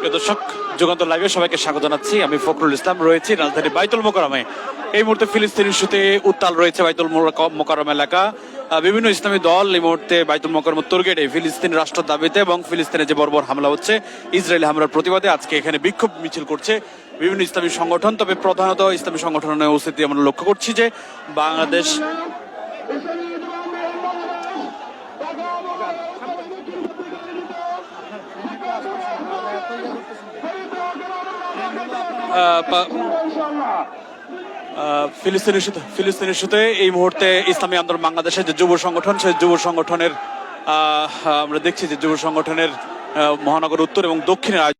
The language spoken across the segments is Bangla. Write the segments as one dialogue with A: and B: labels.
A: প্রিয় দর্শক, যুগান্তর লাইভে সবাইকে স্বাগত জানাচ্ছি। আমি ফখরুল ইসলাম, রয়েছি রাজধানী বাইতুল মোকারমে এই মুহূর্তে ফিলিস্তিন ইস্যুতে উত্তাল রয়েছে বাইতুল মোকা- মোকাররম এলাকা। বিভিন্ন ইসলামী দল এই মুহূর্তে বাইতুল মোকারম তোরগেটে ফিলিস্তিন রাষ্ট্র দাবিতে এবং ফিলিস্তিনে যে বর্বর হামলা হচ্ছে, ইসরায়েলি হামলার প্রতিবাদে আজকে এখানে বিক্ষোভ মিছিল করছে বিভিন্ন ইসলামী সংগঠন। তবে প্রধানত ইসলামী সংগঠনের উপস্থিতি আমরা লক্ষ্য করছি যে বাংলাদেশ আহ, সাথে আহ, সাথে এই মুহূর্তে ইসলামী আন্দোলন বাংলাদেশের যে যুব সংগঠন সেই যুব সংগঠনের আমরা দেখছি যে যুব সংগঠনের মহানগর উত্তর এবং দক্ষিণের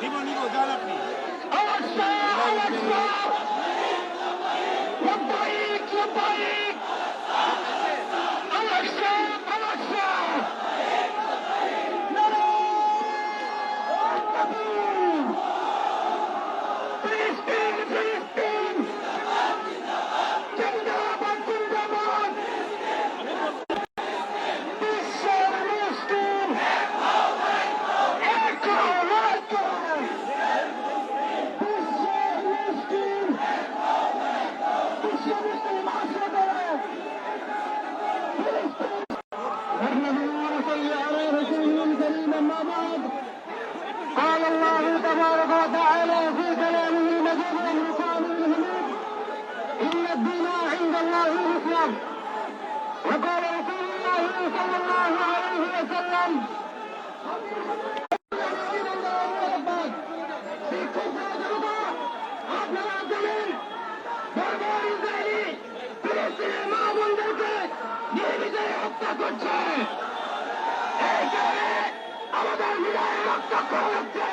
B: Nibo, nibo, dala, please. Allah, Allah, Allah. تبارك وتعالى في كلامه المجيد والفرقان الحميد ان الدين عند الله الاسلام وقال رسول الله صلى الله عليه وسلم في كفر جنوبا আপনারা জানেন বর্বর ইসরায়েলি ফিলিস্তিনের মা বোনদেরকে নির্বিচারে হত্যা করছে এই কারণে আমাদের হৃদয়ে রক্ত হচ্ছে